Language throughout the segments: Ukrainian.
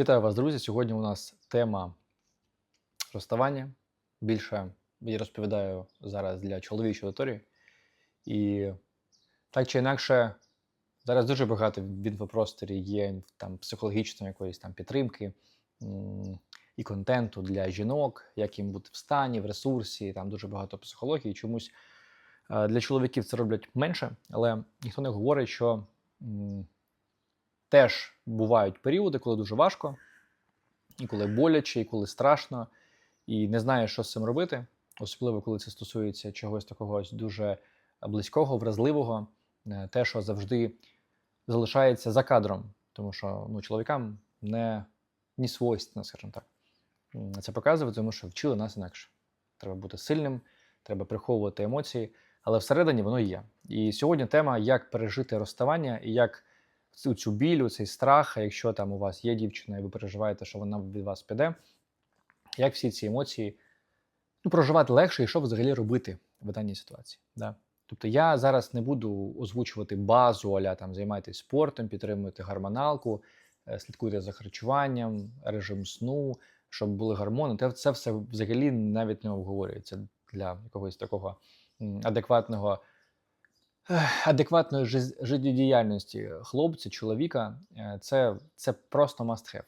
Вітаю вас, друзі! Сьогодні у нас тема розставання. Більше я розповідаю зараз для чоловічої аудиторії. І так чи інакше, зараз дуже багато в інфопросторі є там психологічної якоїсь там підтримки і контенту для жінок, як їм бути в стані, в ресурсі, там дуже багато психології. Чомусь е, для чоловіків це роблять менше, але ніхто не говорить, що теж бувають періоди, коли дуже важко, і коли боляче, і коли страшно, і не знаєш, що з цим робити, особливо коли це стосується чогось такого дуже близького, вразливого, е, те, що завжди залишається за кадром, тому що ну, чоловікам не, не свойственно, скажімо так. Це показує, тому що вчили нас інакше. Треба бути сильним, треба приховувати емоції, але всередині воно є. І сьогодні тема, як пережити розставання і як цю, цю біль, цей страх, а якщо там у вас є дівчина, і ви переживаєте, що вона від вас піде, як всі ці емоції ну, проживати легше і що взагалі робити в даній ситуації. Да? Тобто я зараз не буду озвучувати базу, аля там займайтесь спортом, підтримуйте гормоналку, е, слідкуйте за харчуванням, режим сну, щоб були гормони. Те- Це все взагалі навіть не обговорюється для якогось такого адекватного адекватної життєдіяльності хлопця, чоловіка, е, це, це просто must have.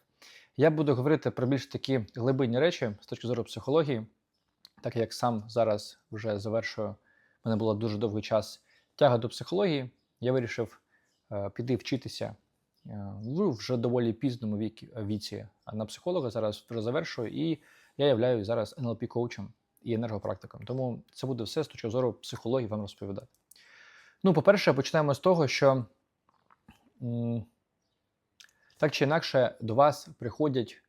Я буду говорити про більш такі глибинні речі з точки зору психології, так як сам зараз вже завершую, в мене було дуже довгий час тяга до психології. Я вирішив е, піти вчитися е, вже доволі пізному віці, віці на психолога. Зараз вже завершую, і я являюсь зараз NLP коучем і енергопрактиком. Тому це буде все з точки зору психології вам розповідати. Ну, по-перше, почнемо з того, що так чи інакше до вас приходять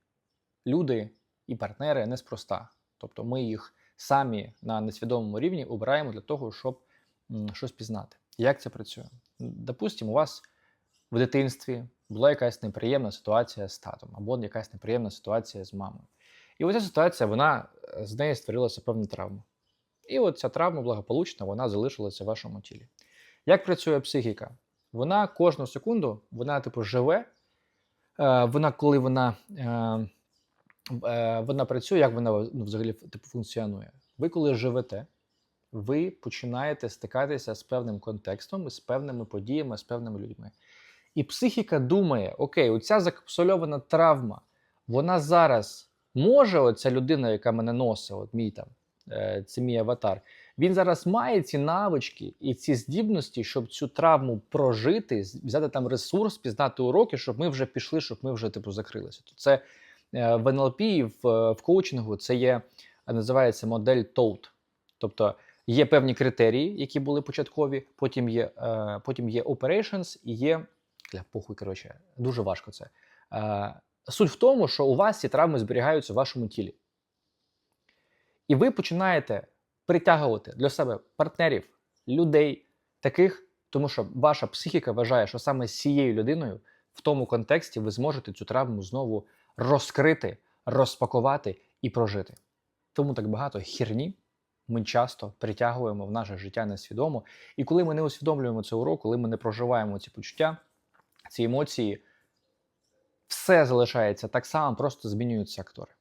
люди і партнери неспроста. Тобто ми їх самі на несвідомому рівні обираємо для того, щоб щось пізнати. Як це працює? Допустимо, у вас в дитинстві була якась неприємна ситуація з татом, або якась неприємна ситуація з мамою. І оця ситуація, вона е, з неї створилася певна травма. І от ця травма благополучна, вона залишилася в вашому тілі. Як працює психіка? Вона кожну секунду, вона типу живе. Е, Вона, коли вона, е, е, вона працює, як вона ну, взагалі типу, функціонує. Ви коли живете, ви починаєте стикатися з певним контекстом, з певними подіями, з певними людьми. І психіка думає: окей, оця закапсульована травма, вона зараз може, оця людина, яка мене носить, от мій там, це мій аватар, він зараз має ці навички і ці здібності, щоб цю травму прожити, взяти там ресурс, пізнати уроки, щоб ми вже пішли, щоб ми вже типу закрилися. То це е, в НЛП, в, е, в коучингу це є е, називається модель TOAD. Тобто є певні критерії, які були початкові, потім є, е, потім є operations і є для похуй, коротше, дуже важко це. Е, суть в тому, що у вас ці травми зберігаються в вашому тілі. І ви починаєте притягувати для себе партнерів, людей, таких, тому що ваша психіка вважає, що саме з цією людиною в тому контексті ви зможете цю травму знову розкрити, розпакувати і прожити. Тому так багато херні ми часто притягуємо в наше життя несвідомо. І коли ми не усвідомлюємо цей урок, коли ми не проживаємо ці почуття, ці емоції, все залишається так само, просто змінюються актори.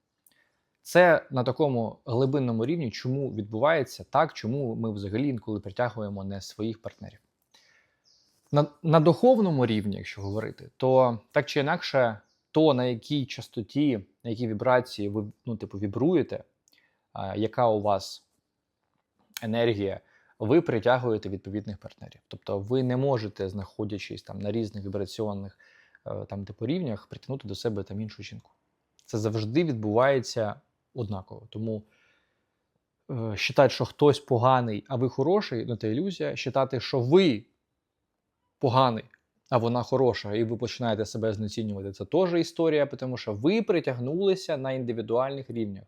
Це на такому глибинному рівні, чому відбувається так, чому ми взагалі інколи притягуємо не своїх партнерів. На, на духовному рівні, якщо говорити, то так чи інакше, то на якій частоті, на якій вібрації ви ну, типу, вібруєте, а, яка у вас енергія, ви притягуєте відповідних партнерів. Тобто ви не можете, знаходячись там на різних вібраційних е, там, типу, рівнях, притягнути до себе там іншу жінку. Це завжди відбувається однаково. Тому е, вважати, що хтось поганий, а ви хороший, ну це ілюзія. Вважати, що ви поганий, а вона хороша, і ви починаєте себе знецінювати, це теж історія, тому що ви притягнулися на індивідуальних рівнях.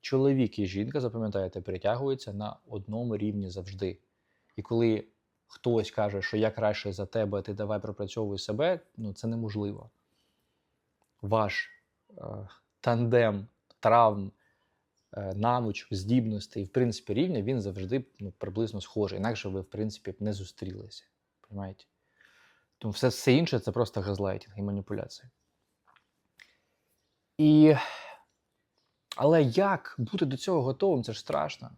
Чоловік і жінка, запам'ятаєте, притягуються на одному рівні завжди. І коли хтось каже, що я краще за тебе, ти давай пропрацьовуй себе, ну це неможливо. Ваш е, тандем травм, е, навичок, здібностей, в принципі, рівня, він завжди ну, приблизно схожий. Інакше ви, в принципі, б не зустрілися. Понимаєте? Тому все, все інше це просто газлайтінг і маніпуляція. І... Але як бути до цього готовим? Це ж страшно.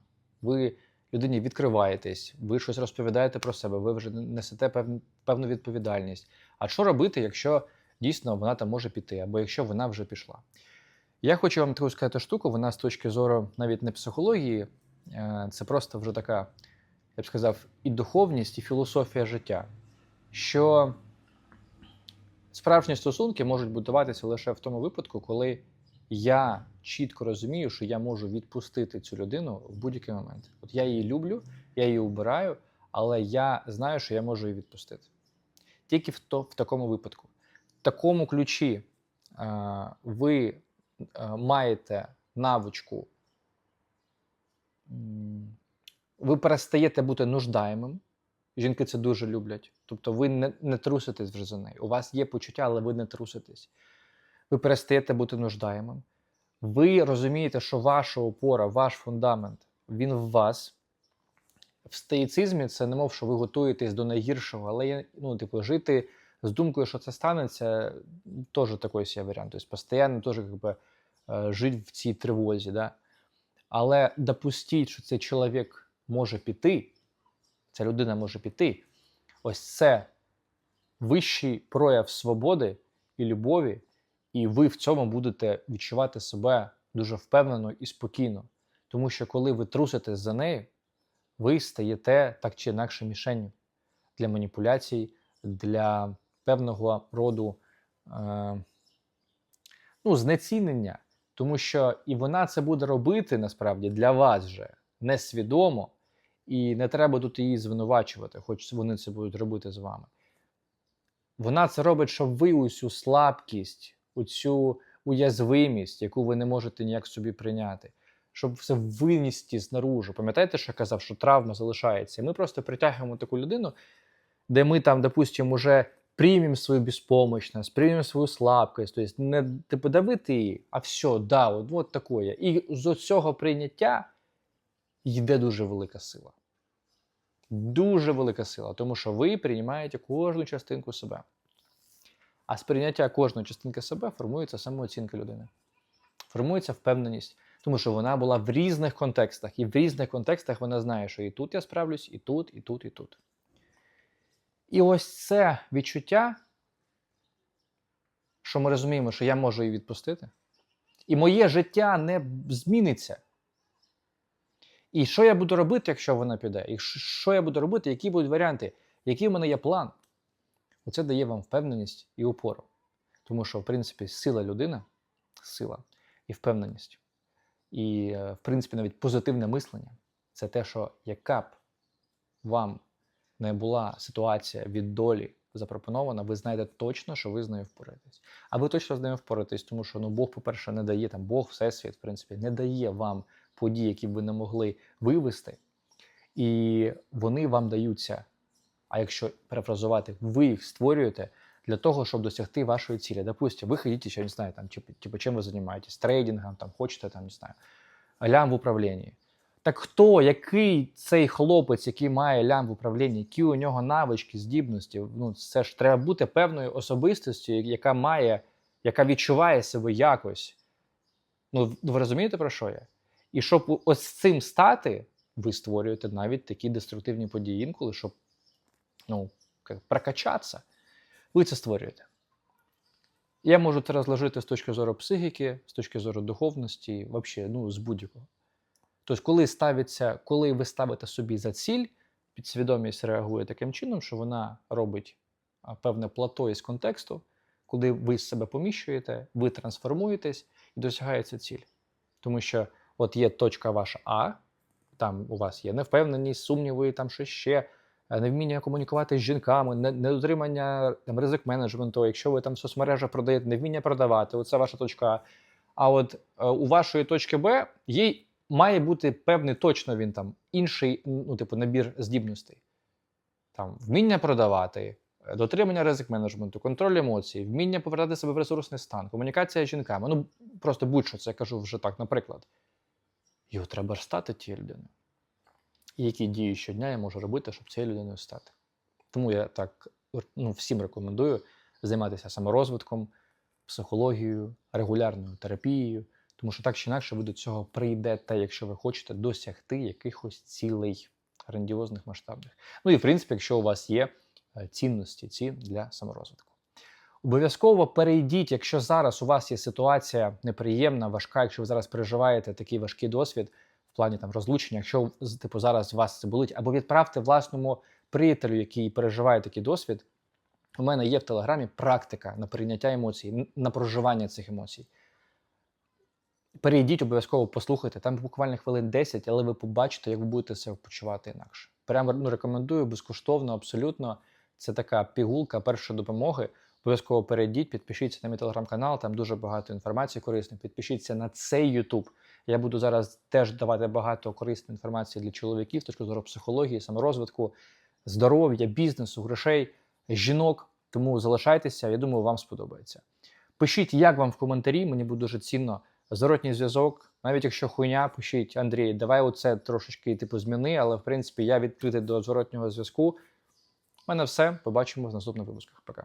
Ви людині відкриваєтесь, ви щось розповідаєте про себе, ви вже несете пев... певну відповідальність. А що робити, якщо дійсно вона там може піти, або якщо вона вже пішла? Я хочу вам таку сказати штуку, вона з точки зору навіть не психології, е, це просто вже така, я б сказав, і духовність, і філософія життя. Що справжні стосунки можуть будуватися лише в тому випадку, коли я чітко розумію, що я можу відпустити цю людину в будь-який момент. От я її люблю, я її убираю, але я знаю, що я можу її відпустити. Тільки в, то, в такому випадку. В такому ключі е, ви маєте навичку, ви перестаєте бути нуждаємим. Жінки це дуже люблять. Тобто ви не, не труситесь вже за нею. У вас є почуття, але ви не труситесь. Ви перестаєте бути нуждаємим. Ви розумієте, що ваша опора, ваш фундамент, він в вас. В стоїцизмі це не мов, що ви готуєтесь до найгіршого, але ну, типу, жити з думкою, що це станеться, теж такий є варіант. Тобто постійно теж якби, е, жити в цій тривозі. Да? Але допустіть, що цей чоловік може піти, ця людина може піти. Ось це вищий прояв свободи і любові, і ви в цьому будете відчувати себе дуже впевнено і спокійно. Тому що коли ви труситесь за нею, ви стаєте так чи інакше мішенню для маніпуляцій, для певного роду е, ну, знецінення. Тому що і вона це буде робити насправді для вас же несвідомо, і не треба тут її звинувачувати, хоч вони це будуть робити з вами. Вона це робить, щоб ви усю слабкість, оцю уязвимість, яку ви не можете ніяк собі прийняти, щоб все винести знаружи. Пам'ятаєте, що я казав, що травма залишається? Ми просто притягуємо таку людину, де ми там, допустимо, уже приймемо свою безпомощність, приймемо свою слабкість, тобто не типу, давити її, а все, да, от, от такое. І з цього прийняття йде дуже велика сила. Дуже велика сила, тому що ви приймаєте кожну частинку себе. А з прийняття кожної частинки себе формується самооцінка людини. Формується впевненість, тому що вона була в різних контекстах, і в різних контекстах вона знає, що і тут я справлюсь, і тут, і тут, і тут. І ось це відчуття, що ми розуміємо, що я можу її відпустити, і моє життя не зміниться. І що я буду робити, якщо вона піде? І що я буду робити, які будуть варіанти, який в мене є план? Оце дає вам впевненість і опору. Тому що, в принципі, сила людини сила і впевненість. І, е, в принципі, навіть позитивне мислення це те, що яка б вам не була ситуація від долі запропонована, ви знаєте точно, що ви з нею впораєтесь. А ви точно з нею впораєтесь, тому що ну, Бог, по-перше, не дає там, Бог, Всесвіт, в принципі, не дає вам подій, які б ви не могли вивести, і вони вам даються. А якщо перефразувати, ви їх створюєте для того, щоб досягти вашої цілі. Допустим, ви хотите, ще не знаю, там, типу, чим ви займаєтесь, трейдингом, там, хочете, там, не знаю, лям в управлінні. Так хто, який цей хлопець, який має лям в управлінні, які у нього навички, здібності? Ну, це ж треба бути певною особистістю, яка має, яка відчуває себе якось. Ну, ви розумієте, про що я? І щоб ось цим стати, ви створюєте навіть такі деструктивні події інколи, щоб ну, прокачатися, ви це створюєте. Я можу це розложити з точки зору психіки, з точки зору духовності, взагалі, ну, з будь-якого. Тобто, коли ставиться, коли ви ставите собі за ціль, підсвідомість реагує таким чином, що вона робить певне плато із контексту, коли ви себе поміщуєте, ви трансформуєтесь і досягається ціль. Тому що от є точка ваша А, там у вас є невпевненість, сумніви, там щось ще, невміння комунікувати з жінками, недотримання там, ризик менеджменту. Якщо ви там в соцмережах продаєте, невміння продавати, оце ваша точка А. А от е, у вашої точки Б є, має бути певний точно він там інший, ну, типу, набір здібностей. Там вміння продавати, дотримання ризик менеджменту, контроль емоцій, вміння повертати себе в ресурсний стан, комунікація з жінками. Ну, просто будь-що це я кажу вже так, наприклад. Його треба ж стати тією людиною. Які дії щодня я можу робити, щоб цією людиною стати. Тому я так ну, всім рекомендую займатися саморозвитком, психологією, регулярною терапією, тому що так чи інакше ви до цього прийдете, якщо ви хочете досягти якихось цілей грандіозних масштабних. Ну і в принципі, якщо у вас є е, цінності ці для саморозвитку. Обов'язково перейдіть, якщо зараз у вас є ситуація неприємна, важка, якщо ви зараз переживаєте такий важкий досвід в плані там розлучення, якщо типу зараз вас це болить, або відправте власному приятелю, який переживає такий досвід. У мене є в телеграмі практика на прийняття емоцій, на проживання цих емоцій. Перейдіть, обов'язково послухайте. Там буквально хвилин 10, але ви побачите, як ви будете себе почувати інакше. Прямо ну, рекомендую безкоштовно, абсолютно. Це така пігулка першої допомоги. Обов'язково перейдіть, підпишіться на мій телеграм-канал, там дуже багато інформації корисної. Підпишіться на цей YouTube. Я буду зараз теж давати багато корисної інформації для чоловіків з точки зору психології, саморозвитку, здоров'я, бізнесу, грошей, жінок. Тому залишайтеся, я думаю, вам сподобається. Пишіть, як вам в коментарі, мені буде дуже цінно. Зворотній зв'язок, навіть якщо хуйня, пишіть Андрій, давай оце трошечки типу зміни, але в принципі я відкритий до зворотнього зв'язку. У мене все. Побачимо в наступних випусках. Пока.